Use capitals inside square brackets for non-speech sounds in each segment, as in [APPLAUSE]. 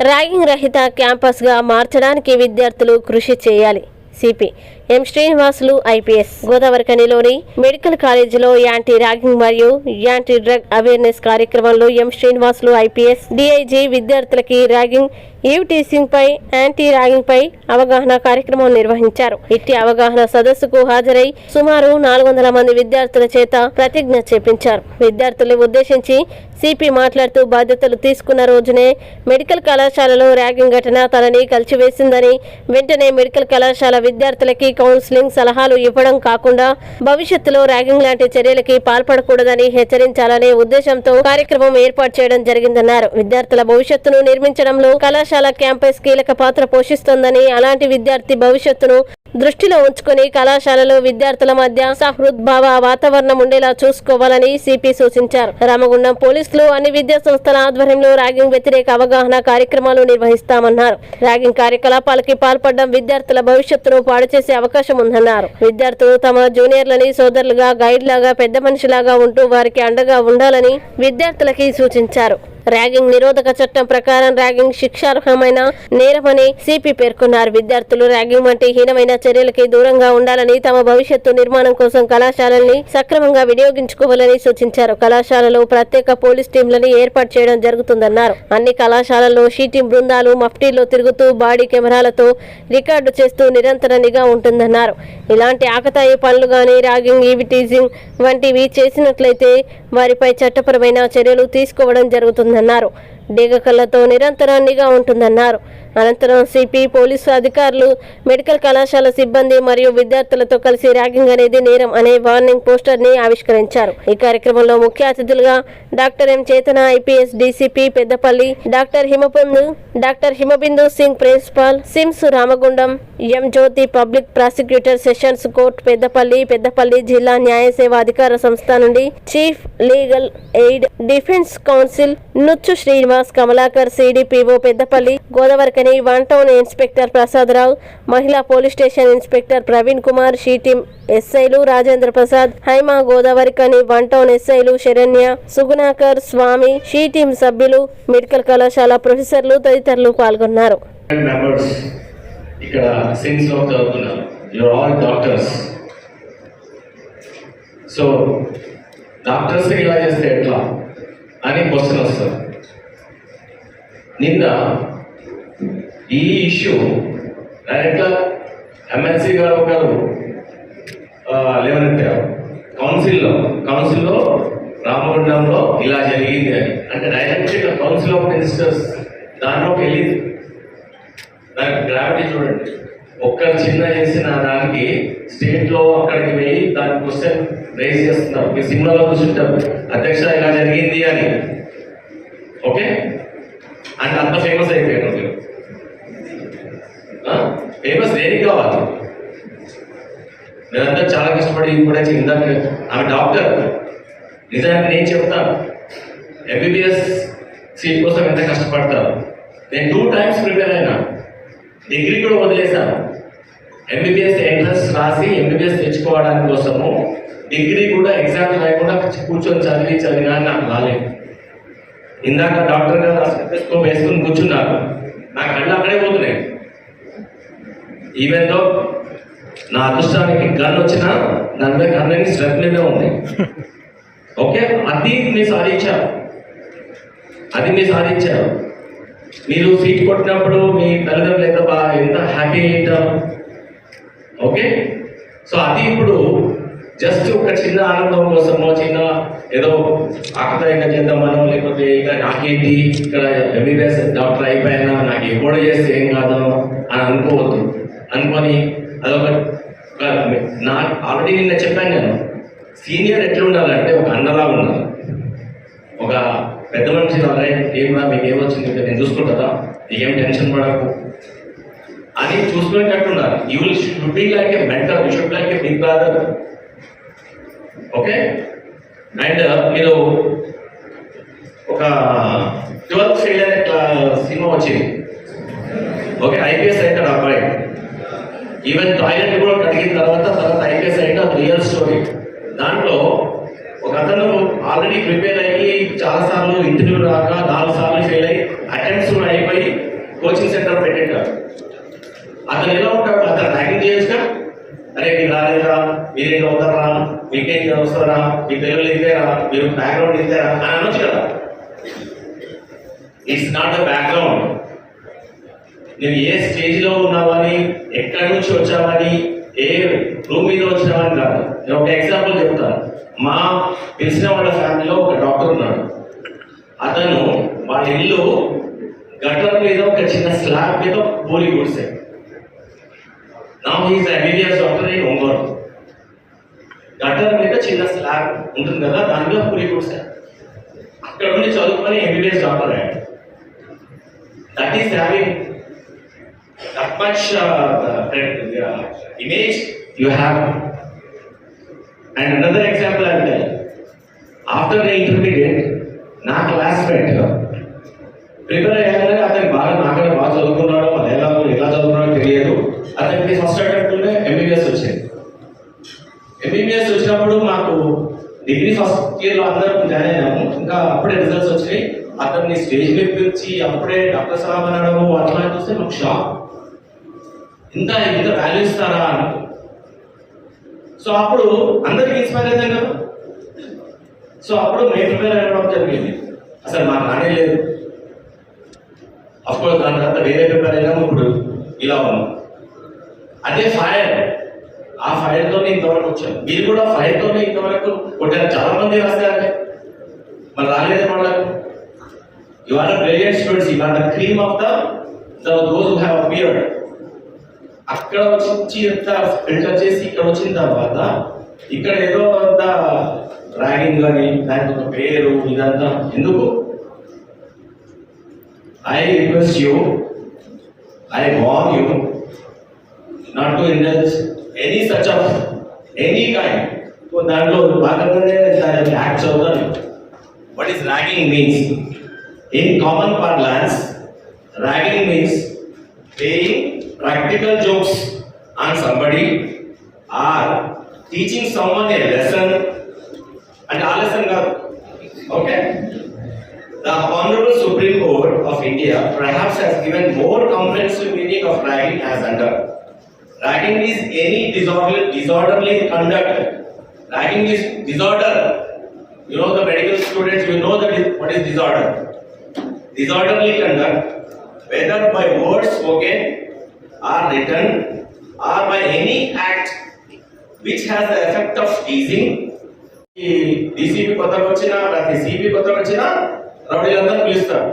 Ragging రహిత క్యాంపస్గా మార్చడానికి విద్యార్థులు కృషి చేయాలి. సిపి ఎం శ్రీనివాసులు ఐపీఎస్ గోదావరికనిలోని మెడికల్ కాలేజీలో యాంటీ ర్యాగింగ్ మరియు యాంటీ డ్రగ్ అవేర్నెస్ కార్యక్రమంలో ఎం శ్రీనివాసులు ఐపీఎస్ డిఐజీ విద్యార్థులకి ర్యాగింగ్ ఈవ్ టీసింగ్ పై యాంటీ ర్యాగింగ్ పై అవగాహన కార్యక్రమం నిర్వహించారు. ఇట్టి అవగాహన సదస్సుకు హాజరై సుమారు నాలుగు వందల మంది విద్యార్థుల చేత ప్రతిజ్ఞ చేపించారు. విద్యార్థులు ఉద్దేశించి సిపి మాట్లాడుతూ బాధ్యతలు తీసుకున్న రోజునే మెడికల్ కళాశాలలో ర్యాగింగ్ ఘటన తనని కలిచివేసిందని వెంటనే మెడికల్ కళాశాల విద్యార్థులకి కౌన్సిలింగ్ సలహాలు ఇవ్వడం కాకుండా భవిష్యత్తులో ర్యాగింగ్ లాంటి చర్యలకి పాల్పడకూడదని హెచ్చరించాలనే ఉద్దేశంతో కార్యక్రమం ఏర్పాటు చేయడం జరిగిందన్నారు. విద్యార్థుల భవిష్యత్తును నిర్మించడంలో కళాశాల క్యాంపస్ కీలక పాత్ర పోషిస్తోందని అలాంటి విద్యార్థి భవిష్యత్తును దృష్టిలో ఉంచుకుని కళాశాలలో విద్యార్థుల మధ్య సహృద్భావ వాతావరణం ఉండేలా చూసుకోవాలని సిపి సూచించారు. రామగుండం పోలీసులు అన్ని విద్యా సంస్థల ఆధ్వర్యంలో ర్యాగింగ్ వ్యతిరేక అవగాహన కార్యక్రమాలు నిర్వహిస్తామన్నారు. ర్యాగింగ్ కార్యకలాపాలకి పాల్పడడం విద్యార్థుల భవిష్యత్తును పాడు చేసే అవకాశం ఉందన్నారు. విద్యార్థులు తమ జూనియర్లని సోదరులుగా గైడ్ లాగా పెద్ద మనిషిలాగా ఉంటూ వారికి అండగా ఉండాలని విద్యార్థులకి సూచించారు. ర్యాగింగ్ నిరోధక చట్టం ప్రకారం ర్యాగింగ్ శిక్షార్హమైన నేరమని సిపి పేర్కొన్నారు. విద్యార్థులు ర్యాగింగ్ వంటి హీనమైన చర్యలకి దూరంగా ఉండాలని తమ భవిష్యత్తు నిర్మాణం కోసం కళాశాలల్ని సక్రమంగా వినియోగించుకోవాలని సూచించారు. కళాశాలలో ప్రత్యేక పోలీస్ టీంలని ఏర్పాటు చేయడం జరుగుతుందన్నారు. అన్ని కళాశాలల్లో షీటింగ్ బృందాలు మఫ్టీల్లో తిరుగుతూ బాడీ కెమెరాలతో రికార్డు చేస్తూ నిరంతర నిఘా ఉంటుందన్నారు. ఇలాంటి ఆకతాయి పనులు గాని ర్యాగింగ్ ఈవిటీజింగ్ వంటివి చేసినట్లయితే వారిపై చట్టపరమైన చర్యలు తీసుకోవడం జరుగుతుంది ఉంటుందన్నారు. డేగ కళ్ళతో నిరంతరం నిఘా ఉంటుందన్నారు. అనంతరం సిపి పోలీసు అధికారులు మెడికల్ కళాశాల సిబ్బంది మరియు విద్యార్థులతో కలిసి ర్యాగింగ్ అనేది నేరం అనే వార్నింగ్ పోస్టర్ని ఆవిష్కరించారు. ఈ కార్యక్రమంలో ముఖ్య అతిథులుగా doctor M Chetana IPS DCP Peddapalli doctor Himabindu doctor Himabindu Singh principal SIMS Ramagundam M Jyothi public prosecutor sessions court Peddapalli Peddapalli జిల్లా న్యాయ సేవ అధికార సంస్థ నుండి chief legal aid defence counsel Nucchu Srinivas Kamalakar CDPO Peddapalli Godavarikhani one town inspector Prasadarao మహిళా police station inspector Praveen Kumar she team ఎస్ఐలు Rajendra Prasad Haima Godavarikhani one town ఎస్ఐలు Saranya Sugunakar Swamy she team సభ్యులు మెడికల్ కళాశాల ప్రొఫెసర్లు తదితరులు పాల్గొన్నారు. ఇక్కడ ఆల్ డాక్టర్స్ సో డాక్టర్స్ ఇలా చేస్తే ఎట్లా? అని క్వశ్చన్ వస్తుంది. నిన్న ఈ ఇష్యూ డైరెక్ట్గా ఎమ్మెల్సీ గారు గారు లేవనెత్తారు కౌన్సిల్లో కౌన్సిల్లో రామగుండంలో ఇలా జరిగింది అని. అంటే డైరెక్ట్గా కౌన్సిల్ ఆఫ్ మినిస్టర్స్ దాంట్లోకి వెళ్ళింది. దానికి గ్రావిటీ చూడండి. ఒక్క చిన్న చేసిన దానికి స్టేట్లో అక్కడికి వెళ్ళి దాని క్వశ్చన్ రైజ్ చేస్తున్నారు. మీ సినిమాలో చూసుంటారు అధ్యక్ష ఇలా జరిగింది అని. ఓకే అంటే అంత ఫేమస్ అయిపోయాను ఫేమస్ దేనికి కావాలి? నేనంతా చాలా కష్టపడి కూడా ఇందాక ఆమె డాక్టర్. నిజానికి నేను చెప్తాను. ఎంబీబీఎస్ సీట్ కోసం ఎంత కష్టపడతాను నేను టూ టైమ్స్ ప్రిపేర్ అయినా డిగ్రీ కూడా వదిలేశాను. ఎంబీబీఎస్ ఎంట్రన్స్ రాసి ఎంబీబీఎస్ తెచ్చుకోవడానికి కోసము డిగ్రీ కూడా ఎగ్జామ్ రాయకుండా కూర్చొని చదివి చదివినా అని నాకు రాలేదు ఇందాక డాక్టర్ గారు వేసుకొని కూర్చున్నారు. నా కళ్ళు అక్కడే పోతున్నాయి. ఈవెన్ దో నా అదృష్టానికి గన్ వచ్చినా దాని మీద కన్నని స్ట్రెంత్ మీదే ఉంది. [LAUGHS] ఓకే? అది మీరు సాధించారు. అది మీరు సాధించారు. మీరు సీట్ కొట్టినప్పుడు మీ తల్లిదండ్రులు ఎంత బాగా ఎంత హ్యాపీ అయింటారు ఓకే? సో అది ఇప్పుడు జస్ట్ ఒక చిన్న ఆనందం కోసమో చిన్న ఏదో ఆకతాయిగా చేద్దామనో లేకపోతే ఇక నాకేంటి? ఇక్కడ ఎంబీబీఎస్ డాక్టర్ అయిపోయినా నాకు ఎప్పుడు చేస్తే ఏం కాదు అని అనుకోవద్దు. అనుకొని అదొక ఒక నా ఆల్రెడీ నిన్న చెప్పాను నేను సీనియర్ ఎట్లా ఉండాలంటే ఒక అన్నలా ఉండాలి. ఒక పెద్ద మనిషి అరే ఏమన్నా మీకు ఏమొచ్చింది? నేను చూసుకుంటుందా నీకేం టెన్షన్ పడకు. అని చూసుకునేటట్టు ఉండాలి. You will should be like a mentor you should like a big brother okay and మీరు ఒక ట్వెల్త్ ఫెయిల్ అనే సినిమా వచ్చింది? ఓకే ఐపీఎస్ అయితే అబ్బాయి ఈవెన్ టాయిలెట్ కూడా కడిగిన తర్వాత తర్వాత ఐపీఎస్ అయితే రియల్ స్టోరీ దాంట్లో ఒక అతను ఆల్రెడీ ప్రిపేర్ అయ్యి చాలా సార్లు ఇంటర్వ్యూ రాక నాలుగు సార్లు ఫెయిల్ అయ్యి అటెంప్ట్స్ అయిపోయి కోచింగ్ సెంటర్ పెట్టేటాడు అతను ఎలా ఉంటాడు? అతను ర్యాగింగ్ చేయొచ్చుగా? అరే మీరు రాలేదా మీరేం అవుతారా? మీకేం వస్తారా మీ పిల్లలు ఇంతేరా మీరు బ్యాక్గ్రౌండ్ ఇద్దరా అని అనొచ్చు కదా. ఇట్స్ నాట్ ద బ్యాక్గ్రౌండ్ నువ్వు ఏ స్టేజ్లో ఉన్నావని ఎక్కడి నుంచి వచ్చావని ఏ రూమ్ మీద వచ్చినావని కాదు. నేను ఒక ఎగ్జాంపుల్ చెప్తాను మా తెలిసిన వాళ్ళ ఫ్యామిలీలో ఒక డాక్టర్ ఉన్నాడు. అతను వాళ్ళ ఇల్లు గటర్ మీద ఒక చిన్న స్లాబ్ మీద పూలి గుడిసాడు నా he's MBBS doctor in Ongole gutter మీద చిన్న స్లాబ్ ఉంటుంది కదా దాని మీద పూలి గుడిసాడు అక్కడ నుండి చదువుకొని ఎంబీబీఎస్ డాక్టర్ అయ్యాడు. That is having that much uh, uh, image you have. And another example I will tell. After the intermediate, నా క్లాస్మేట్ ప్రిపేర్ అయ్యాక అతను బాగా నాకన్నా బాగా చదువుకున్నాడో మరి ఎలా ఎలా చదువుకున్నాడో తెలియదు. అతనికి ఫస్ట్ అటెంప్ట్లోనే ఎంబీబీఎస్ వచ్చింది. ఎంబీబీఎస్ వచ్చినప్పుడు మాకు డిగ్రీ ఫస్ట్ ఇయర్లో అందరం జాయిన్ అయ్యాము. ఇంకా అప్పుడే రిజల్ట్స్ వచ్చినాయి. అతన్ని స్టేజ్ మీద పిలిచి అప్పుడే డాక్టర్ సలాం అనడము అట్లా చూస్తే మాకు షాక్ ఇంత ఇంత వాల్యూ ఇస్తారా అని. సో అప్పుడు అందరికి ఇన్స్పైర్ అవుతాం కదా? సో అప్పుడు మేము ప్రిపేర్ అవ్వడం జరిగింది. అసలు మా నానే లేదు. అఫ్కోర్స్ దాని తర్వాత వేరే ప్రిపేర్ అయినాము ఇప్పుడు ఇలా ఉన్నాం. అదే ఫైర్ ఆ ఫైర్తోనే ఇంతవరకు వచ్చాను మీరు కూడా ఫైర్తోనే ఇంతవరకు కొట్టారు. చాలా మంది రాస్తారంటే మరి రాలేదు వాళ్ళకు. You are brilliant students you are the cream of the those have appeared అక్కడ వచ్చి ఎంత ఫిల్టర్ చేసి ఇక్కడ వచ్చిన తర్వాత ఇక్కడ ఏదో అంత ర్యాగింగ్ అని దానికి ఒక పేరు ఇదంతా ఎందుకు? I request you I want you not to indulge any such of any kind దాంట్లో భాగంగానే దాని యాక్ట్ చదువుతాను what is ragging means in common parlance ragging means paying practical jokes on somebody or teaching someone a lesson and a lesson కాదు okay? The honorable supreme court of india perhaps has given more comprehensive meaning of ragging as under. Ragging is any disorderly disorderly conduct. Ragging is disorder. You know the medical students you know that what is disorder. Disorderly conduct whether by words spoken are written or by any act which has the effect of teasing. ఈ DCP కొత్తగా వచ్చినా ప్రతి CP కొత్తగా వచ్చిన రౌడీలందరూ పిలుస్తారు.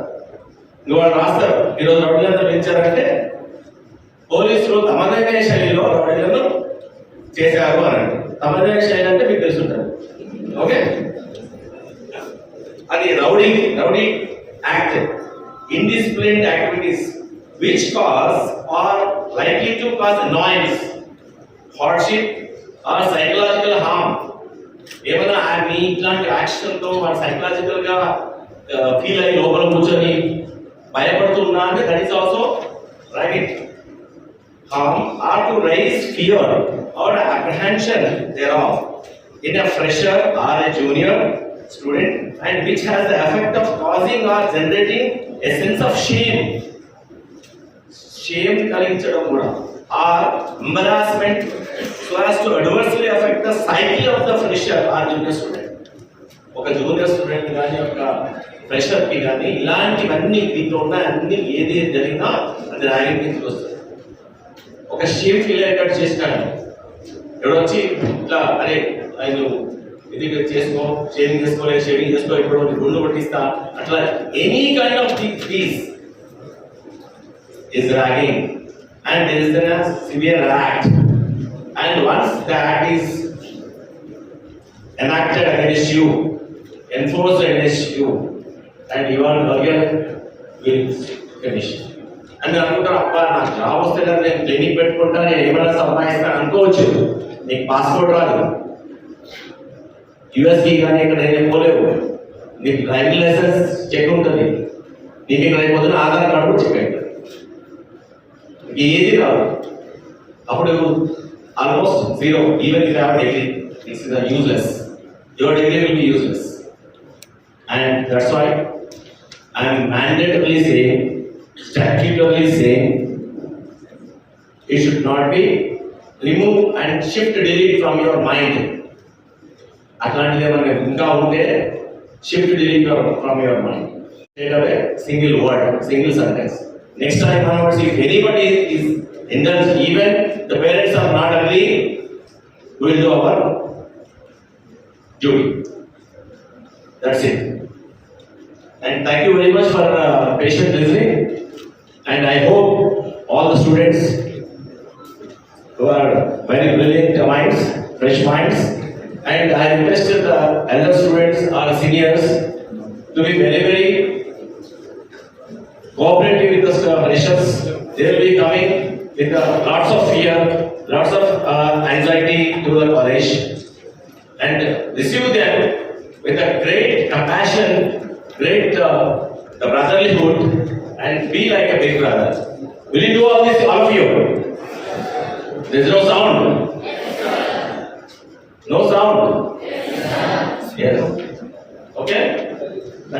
నువ్వు వాళ్ళు రాస్తారు. ఈరోజు రౌడీలందరూ పిలిచారంటే పోలీసులు తమదైన శైలిలో రౌడీలను చేశారు అని అంటే తమదైన శైలి అంటే మీకు తెలుసుంటారు ఓకే? అది rowdy rowdy act. Indisciplined activities which cause or likely to cause annoyance, hardship or psychological harm. ఏమైనా ఆ మీ ఇట్లాంటి యాక్షన్తో వాడు సైకలాజికల్గా ఫీల్ అయ్యి లోపల కూర్చొని భయపడుతున్నా అంటే that is also right harm or to raise fear or apprehension thereof in a fresher or a junior student and which has the effect of causing or generating a sense of shame shame కలిగించడం కూడా. ఆ embarrassment so as effect the affect of the of the junior student ఒక junior student కానీ ఒక ఫ్రెషర్కి కానీ ఇలాంటివన్నీ దీంట్లో ఉన్న అన్ని ఏది జరిగినా అది ర్యాగింగ్ కిందకి వస్తుంది. ఒక షేమ్ ఫీల్ అయ్యేటట్టు చేసినాడు. ఎవడు వచ్చి ఇట్లా అరే ఆయన ఇది చేసుకో షేవింగ్ చేసుకోలేదు షేవింగ్ చేసుకో ఇప్పుడు గుండు కొట్టిస్తా. అట్లా any kind of these is lagging. And there is a severe lag. and once that is enacted against you enforced against you and your lawyer will finish. అని అనుకుంటారు అబ్బా నాకు జాబ్ వస్తే కదా నేను క్లినిక్ పెట్టుకుంటా నేను ఏమైనా సంపాదిస్తాను అనుకోవచ్చు. నీకు పాస్పోర్ట్ రాదు. యుఎస్కి కానీ ఇక్కడ నేను పోలేవు నీకు డ్రైవింగ్ లైసెన్స్ చెక్ ఉంటుంది. నీకు ఇక్కడ అయిపోతున్న ఆధార్ కార్డు కూడా చెక్ అవుతుంది ఏది రాదు అప్పుడు almost zero even if have degree it's useless your degree will be useless and that's why I'm mandatably saying statutably saying it should not be remove and shift delete from your mind. అట్లాంటిది ఏమన్నా ఇంకా ఉంటే shift delete from your mind straight away single word single sentence Next time onwards, if anybody is indulged, even the parents are not agree, we will do our duty. That's it. And thank you very much for uh, patient listening. And I hope all the students who are very brilliant minds, fresh minds, and I request the elder students or seniors to be very, very cooperating with the Mauritius. They will be coming with uh, lots of fear, lots of uh, anxiety to the college and receive them with a great compassion, great uh, the brotherhood and be like a big brother. Will you do all this, all of you? There's no sound. No sound. Yes. Okay.